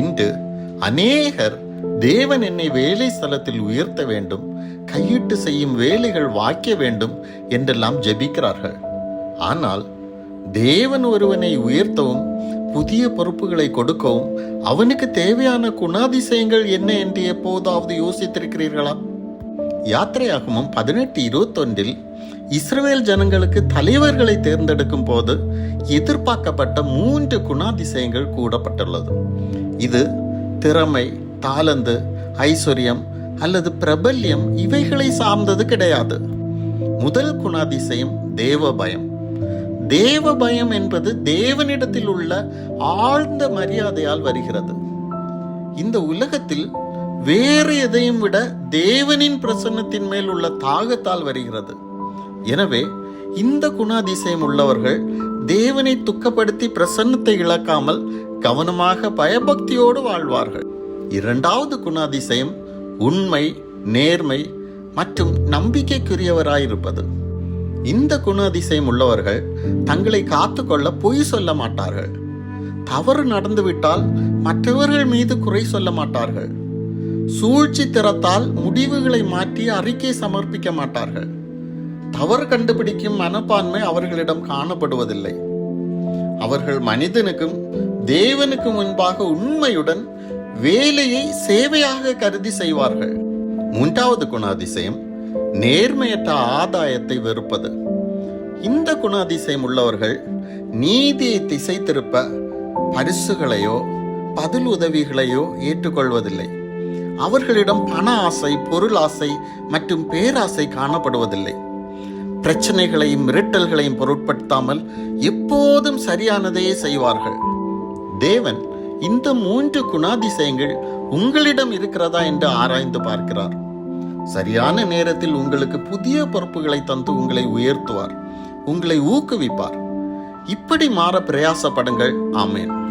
இன்று அநேகர் தேவன் என்னை வேலை ஸ்தலத்தில் உயர்த்த வேண்டும் கையிட்டு செய்யும் வேலைகள் வாய்க்க வேண்டும் என்றெல்லாம் ஜெபிக்கிறார்கள். ஆனால் தேவன் ஒருவனை உயர்த்தவும் புதிய பொறுப்புகளை கொடுக்கவும் அவனுக்கு தேவையான குணாதிசயங்கள் என்ன என்று எப்போதாவது யோசித்திருக்கிறீர்களா? யாத்திரையாகமும் பதினெட்டு இருபத்தொன்றில் இஸ்ரேல் ஜனங்களுக்கு தலைவர்களை தேர்ந்தெடுக்கும் போது எதிர்பார்க்கப்பட்ட மூன்று குணாதிசயங்கள் கூடப்பட்டுள்ளது. இது திறமை தாளந்து ஐஸ்வர்யம் அல்லது பிரபல்யம் இவைகளை சார்ந்தது கிடையாது. முதல் குணாதிசயம் தேவ பயம் தேவ பயம் என்பது தேவனிடத்தில் உள்ள ஆழ்ந்த மரியாதையால் வருகிறது. இந்த உலகத்தில் வேறு எதையும் விட தேவனின் பிரசன்னத்தின் மேல் உள்ள தாகத்தால் வருகிறது. எனவே இந்த குணாதிசயம் உள்ளவர்கள் தேவனை துக்கப்படுத்தி பிரசன்னத்தை இழக்காமல் கவனமாக பயபக்தியோடு வாழ்வார்கள். இரண்டாவது குணாதிசயம் உண்மை நேர்மை மற்றும் நம்பிக்கைக்குரியவராயிருப்பது. இந்த குணாதிசயம் உள்ளவர்கள் தங்களை காத்துக்கொள்ள பொய் சொல்ல மாட்டார்கள். தவறு நடந்துவிட்டால் மற்றவர்கள் மீது குறை சொல்ல மாட்டார்கள். சூழ்ச்சி திறத்தால் முடிவுகளை மாற்றி அறிக்கை சமர்ப்பிக்க மாட்டார்கள். தவறு கண்டுபிடிக்கும் மனப்பான்மை அவர்களிடம் காணப்படுவதில்லை. அவர்கள் மனிதனுக்கும் தேவனுக்கு முன்பாக உண்மையுடன் வேலையை சேவையாக கருதி செய்வார்கள். மூன்றாவது குணாதிசயம் நேர்மையற்ற ஆதாயத்தை வெறுப்பது. இந்த குணாதிசயம் உள்ளவர்கள் நீதியை திசை திருப்ப பரிசுகளையோ பதில் உதவிகளையோ ஏற்றுக்கொள்வதில்லை. அவர்களிடம் பண ஆசை பொருள் ஆசை மற்றும் பேராசை காணப்படுவதில்லை. பிரச்சனைகளையும் மிரட்டல்களையும் பொருட்படுத்தாமல் எப்போதும் சரியானதையே செய்வார்கள். தேவன் இந்த மூன்று குணாதிசயங்கள் உங்களிடம் இருக்கிறதா என்று ஆராய்ந்து பார்க்கிறார். சரியான நேரத்தில் உங்களுக்கு புதிய பொறுப்புகளை தந்து உங்களை உயர்த்துவார் உங்களை ஊக்குவிப்பார். இப்படி மாற பிரயாசப்படுங்கள். ஆமேன்.